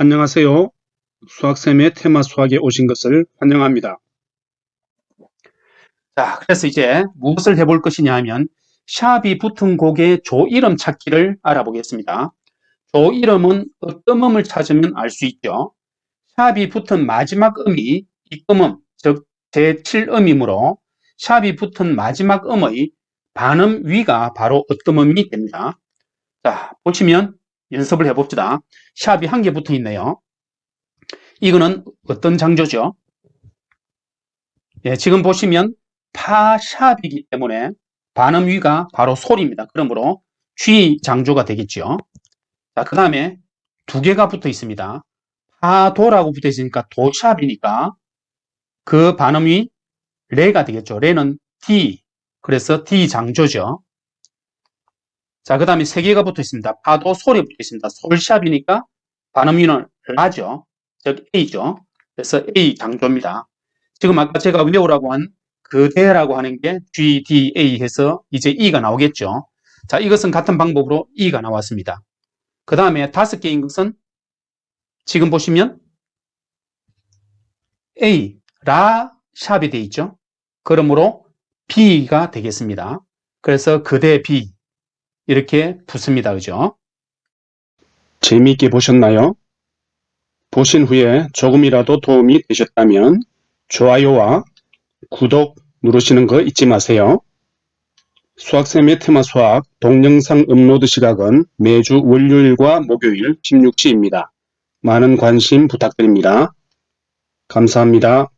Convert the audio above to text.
안녕하세요. 수학쌤의 테마 수학에 오신 것을 환영합니다. 자, 그래서 이제 무엇을 해볼 것이냐 하면 샵이 붙은 곡의 조 이름 찾기를 알아보겠습니다. 조 이름은 어떤 음을 찾으면 알 수 있죠. 샵이 붙은 마지막 음이 이음음, 즉 제7음이므로 샵이 붙은 마지막 음의 반음 위가 바로 어떤 음이 됩니다. 자, 보시면 연습을 해봅시다. 샵이 한 개 붙어 있네요. 이거는 어떤 장조죠? 예, 지금 보시면 파샵이기 때문에 반음 위가 바로 소리입니다. 그러므로 G 장조가 되겠죠. 자, 그 다음에 두 개가 붙어 있습니다. 파도라고 붙어 있으니까 도샵이니까 그 반음 위 레가 되겠죠. 레는 D, 그래서 D 장조죠. 자, 그 다음에 세 개가 붙어 있습니다. 파도 소리 붙어 있습니다. 솔샵이니까 반음 위는 라죠. 즉 A죠. 그래서 A 장조입니다. 지금 아까 제가 외우라고 한 그대라고 하는 게 G, D, A 해서 이제 E가 나오겠죠. 자, 이것은 같은 방법으로 E가 나왔습니다. 그 다음에 다섯 개인 것은 지금 보시면 A, 라 샵이 되어 있죠. 그러므로 B가 되겠습니다. 그래서 그대 B 이렇게 붙습니다. 그죠? 재미있게 보셨나요? 보신 후에 조금이라도 도움이 되셨다면 좋아요와 구독 누르시는 거 잊지 마세요. 수학쌤의 테마 수학 동영상 업로드 시각은 매주 월요일과 목요일 16시입니다. 많은 관심 부탁드립니다. 감사합니다.